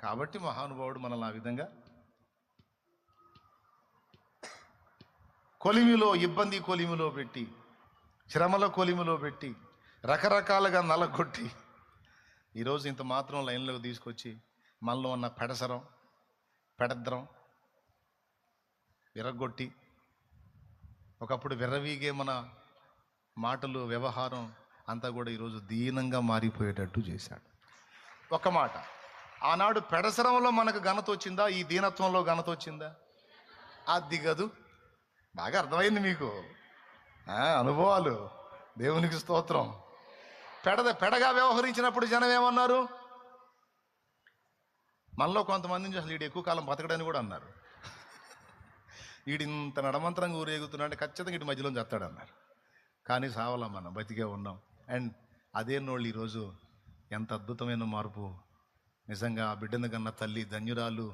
కాబట్టి మహానుభావుడు మనల్ని ఆ విధంగా కొలిమిలో ఇబ్బంది కొలిమిలో పెట్టి శ్రమల కొలిమిలో పెట్టి రకరకాలుగా నలగొట్టి ఈరోజు ఇంత మాత్రం లైన్లోకి తీసుకొచ్చి మనలో ఉన్న పెడసరం పెడద్రం విరగొట్టి ఒకప్పుడు విర్రవీగే మన మాటలు వ్యవహారం అంతా కూడా ఈరోజు దీనంగా మారిపోయేటట్టు చేశాడు. ఒక మాట ఆనాడు పెడసరంలో మనకు ఘనత వచ్చిందా? ఈ దీనత్వంలో ఘనత వచ్చిందా? అది గదు బాగా అర్థమైంది మీకు. అనుభవాలు. దేవునికి స్తోత్రం. పెడద పెడగా వ్యవహరించినప్పుడు జనం ఏమన్నారు? మనలో కొంతమందిని అసలు వీడు ఎక్కువ కాలం బతకడని కూడా అన్నారు. వీడింత ఇంత నడమంతరంగా ఊరేగుతున్నాడు ఖచ్చితంగా ఇటు మధ్యలో చేస్తాడు అన్నారు కానీ సావలా మనం? బతికే ఉన్నాం. అండ్ అదే నోళ్ళు ఈరోజు ఎంత అద్భుతమైన మార్పు. నిజంగా ఆ బిడ్డను కన్న తల్లి ధన్యురాలు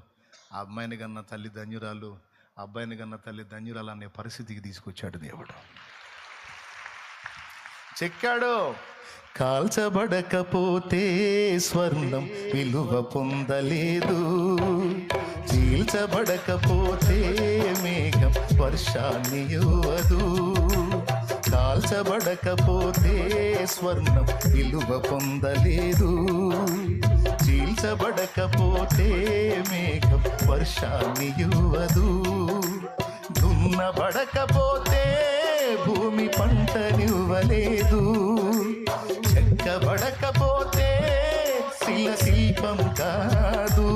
ఆ అమ్మాయిని కన్న తల్లి ధన్యురాలు ఆ అబ్బాయిని కన్న తల్లి ధన్యురాలు అనే పరిస్థితికి తీసుకొచ్చాడు దేవుడు. చెక్కాడు. కాల్చబడకపోతే స్వర్ణం విలువ పొందలేదు. చీల్చబడకపోతే మేఘం వర్షాన్ని ఇవ్వదు. కాల్చబడకపోతే స్వర్ణం విలువ పొందలేదు. చీల్చబడకపోతే మేఘం వర్షాన్ని ఇవ్వదు. దున్నబడకపోతే భూమి పంటనివ్వలేదు. చెక్కబడకపోతే శిల శిల్పం కాదు.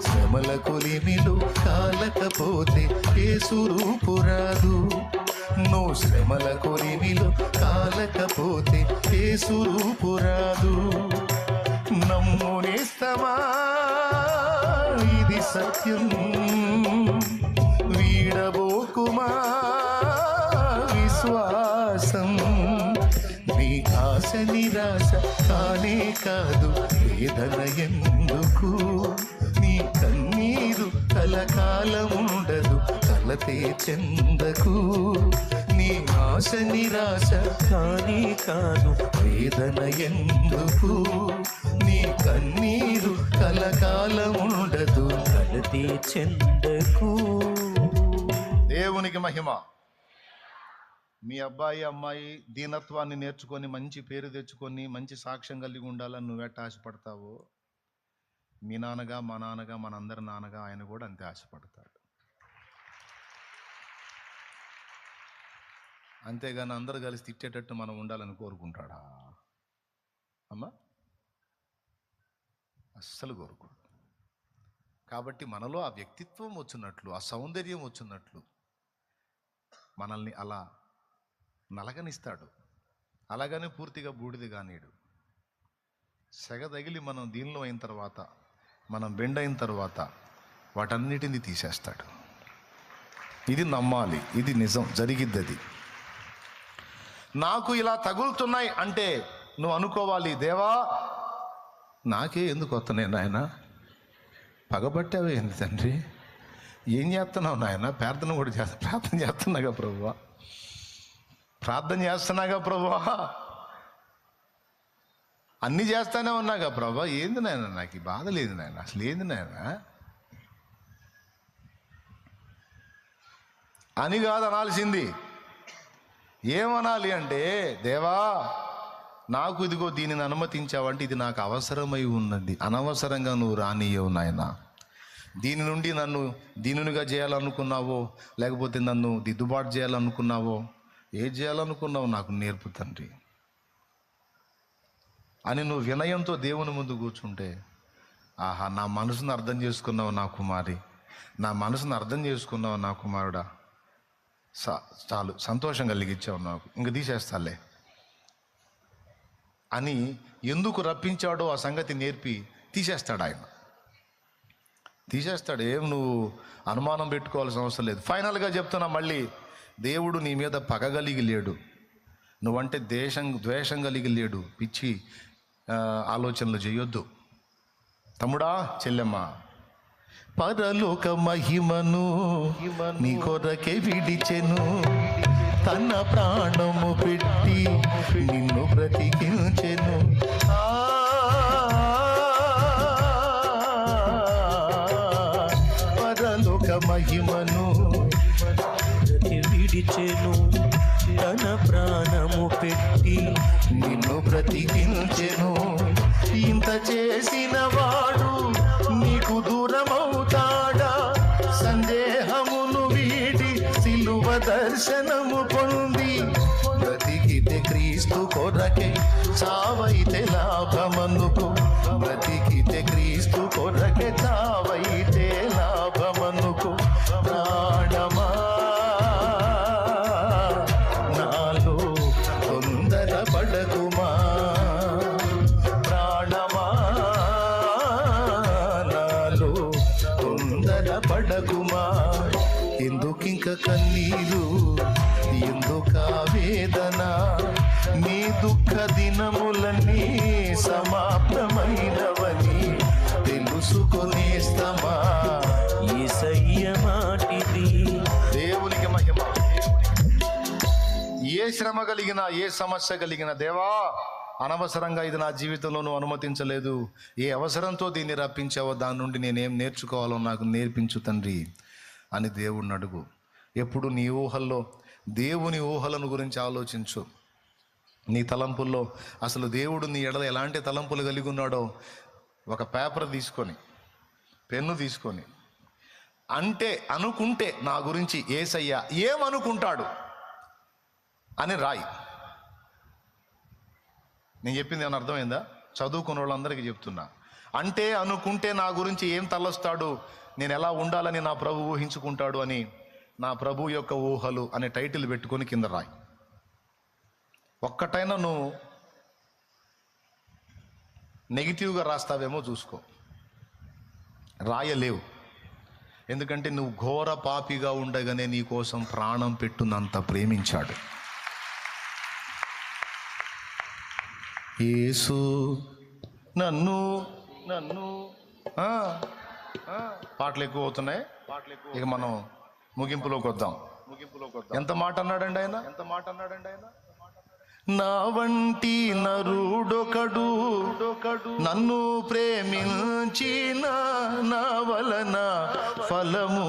శ్రమల కొలిమిలు కాలకపోతే ఏసురూపు రాదు. నువ్వు శ్రమల కొలిమిలు కాలకపోతే ఏసురూపు రాదు. నమ్మునేస్తమా? ఇది సత్యం. వీడబోకుమా? విశ్వాసం. నీ ఆశ నిరాశ కానే కాదు వేదన ఎందుకు? నీ కన్నీరు కలకాలముండదు కలతే చెందకు నీ ఆశ నిరాశ కానీ కాదు వేదన ఎందుకు? నీ కన్నీరు కలకాలముండదు. ఉండదు చెందకు దేవునికి మహిమ. మీ అబ్బాయి అమ్మాయి దీనత్వాన్ని నేర్చుకొని మంచి పేరు తెచ్చుకొని మంచి సాక్ష్యం కలిగి ఉండాలని నువ్వెట్ట ఆశపడతావో మీ నాన్నగా మా నాన్నగా మనందరి నాన్నగా ఆయన కూడా అంతే ఆశపడతాడు. అంతేగాని అందరు కలిసి తిట్టేటట్టు మనం ఉండాలని కోరుకుంటాడా? అమ్మా? అస్సలు కోరుకోడు కాబట్టి మనలో ఆ వ్యక్తిత్వం వచ్చినట్లు ఆ సౌందర్యం వచ్చినట్లు మనల్ని అలా నలగనిస్తాడు. అలాగని పూర్తిగా బూడిది కానీడు సెగ తగిలి మనం దీనిలో అయిన తర్వాత మనం బెండ్ అయిన తర్వాత వాటన్నిటిని తీసేస్తాడు. ఇది నమ్మాలి ఇది నిజం జరిగిద్ది అది నాకు ఇలా తగులుతున్నాయి అంటే నువ్వు అనుకోవాలి దేవా నాకే ఎందుకు వస్తున్నాయి నాయన? పగబట్టావే ఏంది తండ్రి? ఏం చేస్తున్నావు నాయన? ప్రార్థన కూడా చేస్తా ప్రార్థన చేస్తున్నాగా ప్రభువా? ప్రార్థన చేస్తున్నాగా ప్రభువా? అన్నీ చేస్తానే ఉన్నాగా ప్రభా? ఏంది నాయన? నాకు ఈ బాధ లేదు నాయన. అసలు ఏంది నాయన? అని కాదు అనాల్సింది. ఏమనాలి అంటే దేవా నాకు ఇదిగో దీనిని అనుమతించావంటే ఇది నాకు అవసరమై ఉన్నది. అనవసరంగా నువ్వు రానియవు నాయన. దీని నుండి నన్ను దీనునిగా చేయాలనుకున్నావో లేకపోతే నన్ను దిద్దుబాటు చేయాలనుకున్నావో ఏ చేయాలనుకున్నావు నాకు నేర్పు తండ్రి. అని నువ్వు వినయంతో దేవుని ముందు కూర్చుంటే ఆహా నా మనసును అర్థం చేసుకున్నావు నా కుమారి. నా మనసును అర్థం చేసుకున్నావు నా కుమారుడా. చాలు సంతోషం కలిగించావు నాకు. ఇంక తీసేస్తాలే. అని ఎందుకు రప్పించాడో ఆ సంగతి నేర్పి తీసేస్తాడు ఆయన. తీసేస్తాడు. ఏం నువ్వు అనుమానం పెట్టుకోవాల్సిన అవసరం లేదు. ఫైనల్గా చెప్తున్నా మళ్ళీ దేవుడు నీ మీద పగ కలిగి లేడు నువ్వంటే దేశం ద్వేషం కలిగి లేడు పిచ్చి ఆలోచనలు చేయొద్దు. తమ్ముడా చెల్లెమ్మ పరలోక మహిమను నీ కొరకే విడిచెను. తన ప్రాణము పెట్టి నిన్ను బ్రతికించెను. పరలోక మహిమను విడిచెను. తన ప్రాణము పెట్టి నిన్ను బ్రతికించెను. ఇంత చేసిన వాడు కన్నీరు ఎందుక వేదన నీ దుఃఖ దినములన్నీ సమాప్తమైనవని తెలుసుకొనేస్తమా ఏసయ్య మాటిది. దేవునికి మహిమ ఏ శ్రమ కలిగినా ఏ సమస్య కలిగిన దేవా అనవసరంగా ఇది నా జీవితంలో నువ్వు అనుమతించలేదు. ఏ అవసరంతో దీన్ని రప్పించావో దాని నుండి నేనేం నేర్చుకోవాలో నాకు నేర్పించు తండ్రి అని దేవుడిని అడుగు. ఎప్పుడు నీ ఊహల్లో దేవుని ఊహలను గురించి ఆలోచించు. నీ తలంపుల్లో అసలు దేవుడు నీ ఎడల ఎలాంటి తలంపులు కలిగి ఉన్నాడో ఒక పేపర్ తీసుకొని పెన్ను తీసుకొని అంటే అనుకుంటే నా గురించి ఏసయ్య ఏమనుకుంటాడు అని రాయి. నేను చెప్పింది ఏమైనా అర్థమైందా? చదువుకున్న వాళ్ళందరికీ చెప్తున్నా. అంటే అనుకుంటే నా గురించి ఏం తలొస్తాడు? నేను ఎలా ఉండాలని నా ప్రభు ఊహించుకుంటాడు అని నా ప్రభు యొక్క ఊహలు అనే టైటిల్ పెట్టుకొని కింద రాయి. ఒక్కటైనా నువ్వు నెగిటివ్గా రాస్తావేమో చూసుకో. రాయలేవు. ఎందుకంటే నువ్వు ఘోర పాపిగా ఉండగానే నీ కోసం ప్రాణం పెట్టునంత ప్రేమించాడు. యేసు నన్ను నన్ను పాటలు ఎక్కువ అవుతున్నాయి ఇక మనం ముగింపులోకి వద్దాం. ముగింపులోకి వద్దాం. ఎంత మాట అన్నాడండి ఆయన? ఎంత మాట అన్నాడండి ఆయన? నా వంటి నరుడొకడు నన్ను ప్రేమించిన నా వలన ఫలము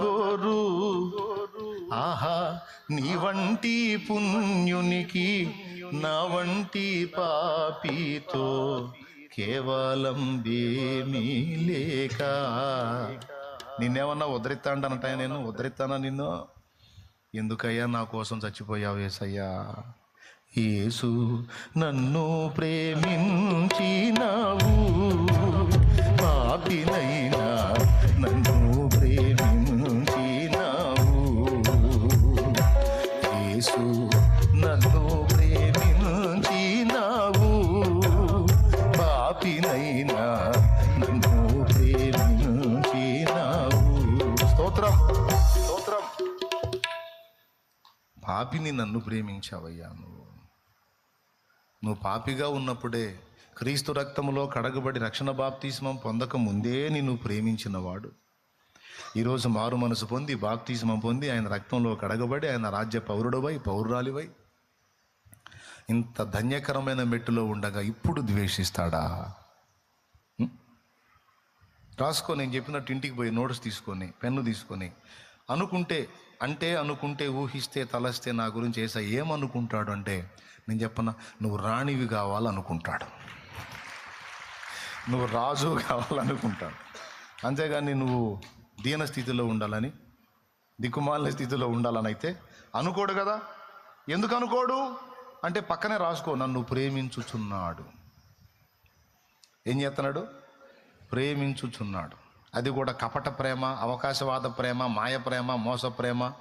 గోరు. ఆహా నీ వంటి పుణ్యునికి నా వంటి పాపితో కేవలం ఏమీ లేక నిన్నేమన్నా ఉద్ధరిస్తాండనట నేను ఉద్ధరిస్తానా నిన్ను? ఎందుకయ్యా నా కోసం చచ్చిపోయావు ఏసయ్యా? యేసు నన్ను ప్రేమించినావు పాపినైనా పాపిని నన్ను ప్రేమించావయ్యా నువ్వు. నువ్వు పాపిగా ఉన్నప్పుడే క్రీస్తు రక్తములో కడగబడి రక్షణ బాప్తిస్మం పొందక ముందే నిన్ను ప్రేమించినవాడు. ఈరోజు మారు మనసు పొంది బాప్తిస్మం పొంది ఆయన రక్తంలో కడగబడి ఆయన రాజ్య పౌరుడవై పౌరురాలివై. ఇంత ధన్యకరమైన మెట్టులో ఉండగా ఇప్పుడు ద్వేషిస్తాడా? రాసుకో నేను చెప్పినట్టు ఇంటికి పోయి నోట్స్ తీసుకొని పెన్ను తీసుకొని అనుకుంటే అంటే అనుకుంటే ఊహిస్తే తలస్తే నా గురించి ఏసా ఏమనుకుంటాడు అంటే నేను చెప్పనా నువ్వు రాణివి కావాలనుకుంటాడు. నువ్వు రాజు కావాలనుకుంటాడు. అంతేగాని నువ్వు దీన స్థితిలో ఉండాలని దిక్కుమాలిన స్థితిలో ఉండాలని అయితే అనుకోడు కదా. ఎందుకు అనుకోడు? అంటే పక్కనే రాసుకో నన్ను ప్రేమించుచున్నాడు. ఏం చేస్తున్నాడు ప్రేమించుచున్నాడు. అది కూడా కపట ప్రేమ అవకాశవాద ప్రేమ మాయ ప్రేమ మోస ప్రేమ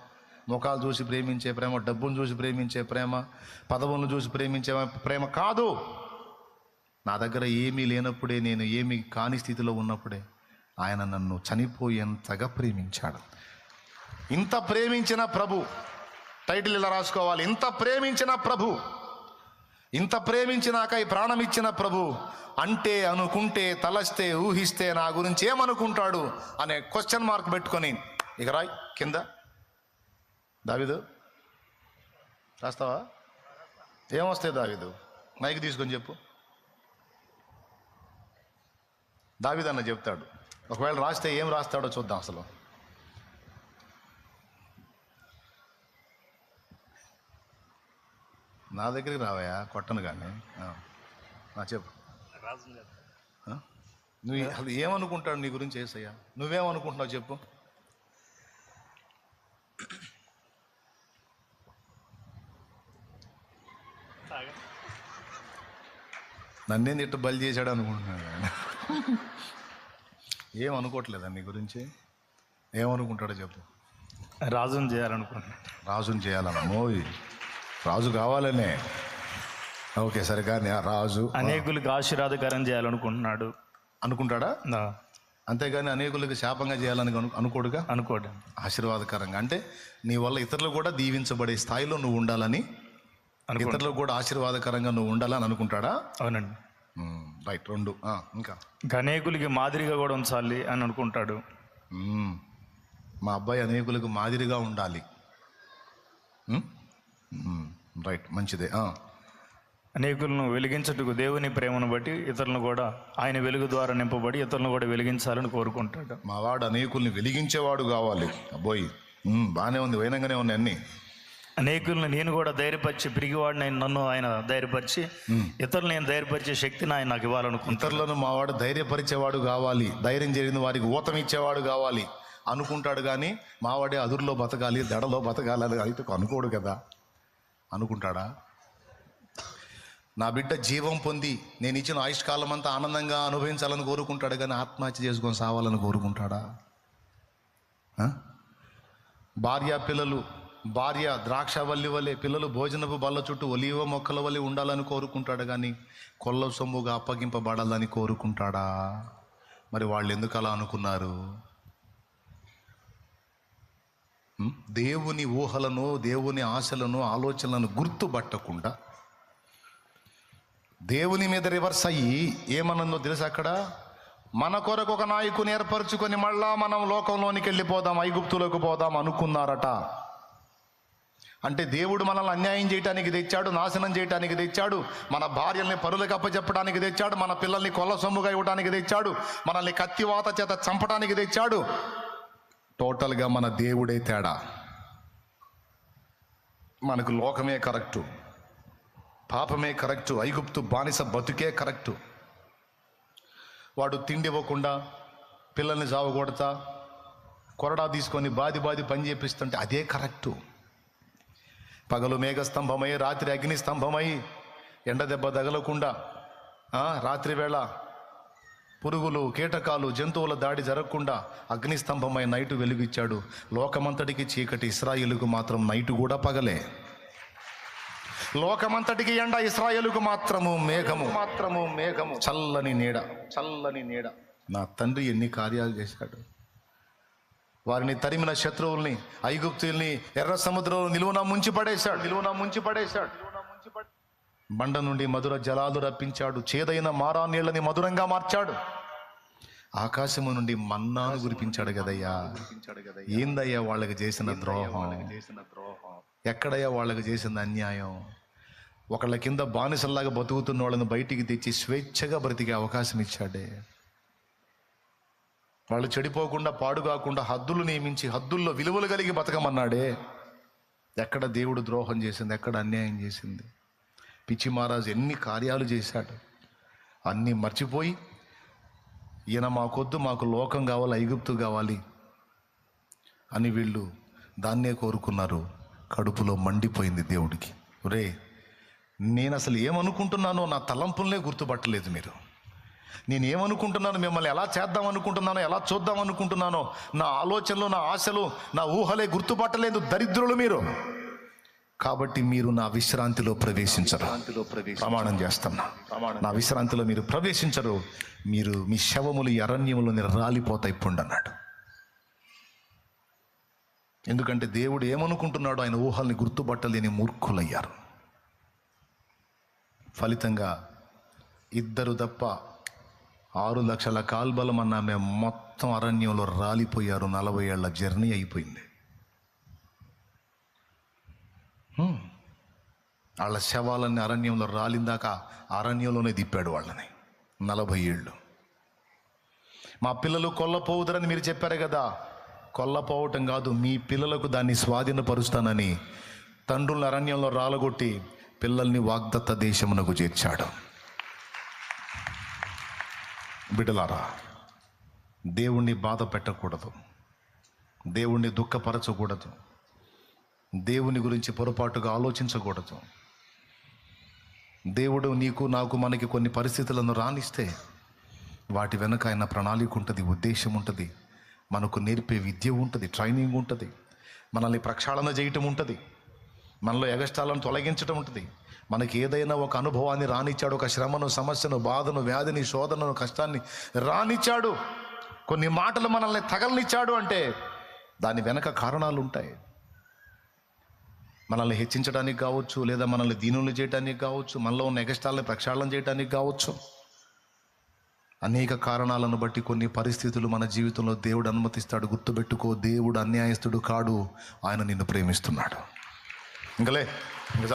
ముఖాలు చూసి ప్రేమించే ప్రేమ డబ్బును చూసి ప్రేమించే ప్రేమ పదవులను చూసి ప్రేమించే ప్రేమ కాదు. నా దగ్గర ఏమీ లేనప్పుడే నేను ఏమీ కాని స్థితిలో ఉన్నప్పుడే ఆయన నన్ను చనిపోయేంతగా ప్రేమించాడు. ఇంత ప్రేమించిన ప్రభు టైటిల్ ఇలా రాసుకోవాలి. ఇంత ప్రేమించిన ప్రభు ఇంత ప్రేమించినాక ఈ ప్రాణం ఇచ్చిన ప్రభు అంటే అనుకుంటే తలస్తే ఊహిస్తే నా గురించి ఏమనుకుంటాడు? అనే క్వశ్చన్ మార్క్ పెట్టుకొని ఇక రాయ్ కింద. దావిదు రాస్తావా? ఏమొస్తాయి దావిదు? మైక్ తీసుకొని చెప్పు. దావిదన్న చెప్తాడు. ఒకవేళ రాస్తే ఏం రాస్తాడో చూద్దాం అసలు. నా దగ్గరికి రావయా కొట్టను కానీ. చెప్పు? నువ్వు అసలు ఏమనుకుంటాడు నీ గురించి ఏసయ్యా? నువ్వేమనుకుంటున్నావు చెప్పు. నన్నే ఇట్ట బలి చేశాడు అనుకుంటున్నాడు ఆయన. ఏమనుకోవట్లేదా నీ గురించి? ఏమనుకుంటాడో చెప్పు. రాజుని చేయాలనుకుంటున్నాను రాజుని చేయాలన్న మోయ్. రాజు కావాలనే. ఓకే సరే కానీ రాజు అనేకులకు ఆశీర్వాదకరం చేయాలనుకుంటున్నాడు. అనుకుంటాడా? అంతేగాని అనేకులకు శాపంగా చేయాలని అను అనుకోడుగా? అనుకోవడం ఆశీర్వాదకరంగా. అంటే నీ వల్ల ఇతరులు కూడా దీవించబడే స్థాయిలో నువ్వు ఉండాలని ఇతరులకు కూడా ఆశీర్వాదకరంగా నువ్వు ఉండాలని అనుకుంటాడా? అవునండి. రైట్ రెండు. ఇంకా. అనేకులకి మాదిరిగా కూడా ఉంచాలి అని అనుకుంటాడు. మా అబ్బాయి అనేకులకు మాదిరిగా ఉండాలి. రైట్ మంచిదే. అనేకులను వెలిగించటకు దేవుని ప్రేమను బట్టి ఇతరులను కూడా ఆయన వెలుగు ద్వారా నింపబడి ఇతరులను కూడా వెలిగించాలని కోరుకుంటాడు. మా వాడు అనేకుల్ని వెలిగించేవాడు కావాలి. అబ్బోయ్ బాగానే ఉంది వైనంగానే ఉన్నాయి అన్నీ. అనేకులను నేను కూడా ధైర్యపరిచి పిరిగివాడిని ఆయన నన్ను ఆయన ధైర్యపరిచి ఇతరులు నేను ధైర్యపరిచే శక్తిని ఆయన నాకు ఇవ్వాలనుకుంటాను ఇతరులను మావాడు ధైర్యపరిచేవాడు కావాలి. ధైర్యం జరిగిన వారికి ఊతం ఇచ్చేవాడు కావాలి. అనుకుంటాడు కానీ మావాడే అదురులో బతకాలి దడలో బతకాలి అని అయితే అనుకోడు కదా. అనుకుంటాడా? నా బిడ్డ జీవం పొంది నేను ఇచ్చిన ఆయుష్కాలం అంతా ఆనందంగా అనుభవించాలని కోరుకుంటాడు కానీ ఆత్మహత్య చేసుకొని సావాలని కోరుకుంటాడా? భార్య పిల్లలు భార్య ద్రాక్షవల్లి వలె పిల్లలు భోజనపు బల్ల చుట్టూ ఒలివ మొక్కల వలె ఉండాలని కోరుకుంటాడు కానీ కొల్ల సొమ్ముగా అప్పగింపబడాలని కోరుకుంటాడా? మరి వాళ్ళు ఎందుకు అలా అనుకున్నారు? దేవుని ఊహలను దేవుని ఆశలను ఆలోచనలను గుర్తుపట్టకుండా దేవుని మీద రివర్స్ అయ్యి ఏమన్నదో తెలుసు అక్కడ? మన కొరకు ఒక నాయకుని ఏర్పరచుకొని మళ్ళా మనం లోకంలోనికి వెళ్ళిపోదాం ఐగుప్తులోకి పోదాం అనుకున్నారట. అంటే దేవుడు మనల్ని అన్యాయం చేయటానికి తెచ్చాడు నాశనం చేయటానికి తెచ్చాడు మన భార్యల్ని పరులకు అప్పచెప్పడానికి తెచ్చాడు మన పిల్లల్ని కొల్ల సొమ్ముగా ఇవ్వడానికి తెచ్చాడు మనల్ని కత్తివాత చేత చంపడానికి తెచ్చాడు. టోటల్గా మన దేవుడే తేడా. మనకు లోకమే కరెక్టు. పాపమే కరెక్టు. ఐగుప్తు బానిస బతుకే కరెక్టు. వాడు తిండి ఇవ్వకుండా పిల్లల్ని సావగొడతా కొరడా తీసుకొని బాది బాది పని చేపిస్తుంటే అదే కరెక్టు. పగలు మేఘస్తంభమై రాత్రి అగ్ని స్తంభమై ఎండ దెబ్బ తగలకుండా రాత్రి వేళ పురుగులు కీటకాలు జంతువుల దాడి జరగకుండా అగ్ని స్తంభమై నైటు వెలుగిచ్చాడు. లోకమంతటికి చీకటి ఇస్రాయిలుకు మాత్రం నైటు కూడా పగలే. లోకమంతటికి ఎండ ఇస్రాయేలుకు మాత్రము మేఘము. మాత్రము మేఘము. చల్లని నీడ. చల్లని నీడ. నా తండ్రి ఎన్ని కార్యాలు చేశాడు. వారిని తరిమిన శత్రువుల్ని ఐగుప్తుల్ని ఎర్ర సముద్రంలో నిలువున ముంచి పడేశాడు. నిలువున ముంచి పడేశాడు. బండ నుండి మధుర జలాలు రప్పించాడు. చేదైన మారా నీళ్ళని మధురంగా మార్చాడు. ఆకాశము నుండి మన్నాను కురిపించాడు కదయ్యా. ఏందయ్యా వాళ్ళకి చేసిన ద్రోహం? ఎక్కడయ్యా వాళ్ళకి చేసిన అన్యాయం? ఒకళ్ళ కింద బానిసల్లాగా బతుకుతున్న వాళ్ళని బయటికి తెచ్చి స్వేచ్ఛగా బ్రతికే అవకాశం ఇచ్చాడే. వాళ్ళు చెడిపోకుండా పాడు కాకుండా హద్దులు నియమించి హద్దుల్లో విలువలు కలిగి బతకమన్నాడే. ఎక్కడ దేవుడు ద్రోహం చేసింది ఎక్కడ అన్యాయం చేసింది? పిచ్చి మహారాజు ఎన్ని కార్యాలు చేశాడు. అన్నీ మర్చిపోయి ఈయన మాకొద్దు మాకు లోకం కావాలి ఐగుప్తు కావాలి అని వీళ్ళు దాన్నే కోరుకున్నారు. కడుపులో మండిపోయింది దేవుడికి. రే నేను అసలు ఏమనుకుంటున్నానో నా తలంపులనే గుర్తుపట్టలేదు మీరు. నేను ఏమనుకుంటున్నాను మిమ్మల్ని ఎలా చేద్దాం అనుకుంటున్నానో ఎలా చూద్దాం అనుకుంటున్నానో నా ఆలోచనలు నా ఆశలు నా ఊహలే గుర్తుపట్టలేదు దరిద్రులు మీరు. కాబట్టి మీరు నా విశ్రాంతిలో ప్రవేశించరు. ప్రమాణం చేస్తున్నా నా విశ్రాంతిలో మీరు ప్రవేశించరు. మీరు మీ శవములు అరణ్యములు రాలిపోతాయి ఇప్పుడు అన్నాడు ఎందుకంటే దేవుడు ఏమనుకుంటున్నాడో ఆయన ఊహల్ని గుర్తుపట్టలేని మూర్ఖులయ్యారు. ఫలితంగా ఇద్దరు తప్ప ఆరు లక్షల కాల్బలం అన్న మేము మొత్తం అరణ్యంలో రాలిపోయారు. నలభై ఏళ్ళ జర్నీ అయిపోయింది. వాళ్ళ శవాలన్నీ అరణ్యంలో రాలిందాక అరణ్యంలోనే దిప్పాడు వాళ్ళని. నలభై ఏళ్ళు. మా పిల్లలు కొల్లపోవుదరని మీరు చెప్పారు కదా. కొల్లపోవటం కాదు మీ పిల్లలకు దాన్ని స్వాధీనపరుస్తానని తండ్రులను అరణ్యంలో రాలగొట్టి పిల్లల్ని వాగ్దత్త దేశమునకు చేర్చాడు. బిడలారా దేవుణ్ణి బాధ పెట్టకూడదు. దేవుణ్ణి దుఃఖపరచకూడదు. దేవుని గురించి పొరపాటుగా ఆలోచించకూడదు. దేవుడు నీకు నాకు మనకి కొన్ని పరిస్థితులను రానిస్తే వాటి వెనక ఆయన ప్రణాళిక ఉంటుంది ఉద్దేశం ఉంటుంది. మనకు నేర్పే విద్య ఉంటుంది ట్రైనింగ్ ఉంటుంది. మనల్ని ప్రక్షాళన చేయటం ఉంటుంది. మనలో ఎగస్టాలను తొలగించడం ఉంటుంది. మనకి ఏదైనా ఒక అనుభవాన్ని రానిచ్చాడు ఒక శ్రమను సమస్యను బాధను వ్యాధిని శోధనను కష్టాన్ని రానిచ్చాడు కొన్ని మాటలు మనల్ని తగలనిచ్చాడు అంటే దాని వెనక కారణాలు ఉంటాయి మనల్ని హెచ్చించడానికి కావచ్చు లేదా మనల్ని దీనులు చేయడానికి కావచ్చు మనలో ఉన్న ఎగస్టాలని ప్రక్షాళన చేయడానికి కావచ్చు. అనేక కారణాలను బట్టి కొన్ని పరిస్థితులు మన జీవితంలో దేవుడు అనుమతిస్తాడు గుర్తుపెట్టుకో దేవుడు అన్యాయస్తుడు కాడు ఆయన నిన్ను ప్రేమిస్తున్నాడు. ఇంకలే ఇంకా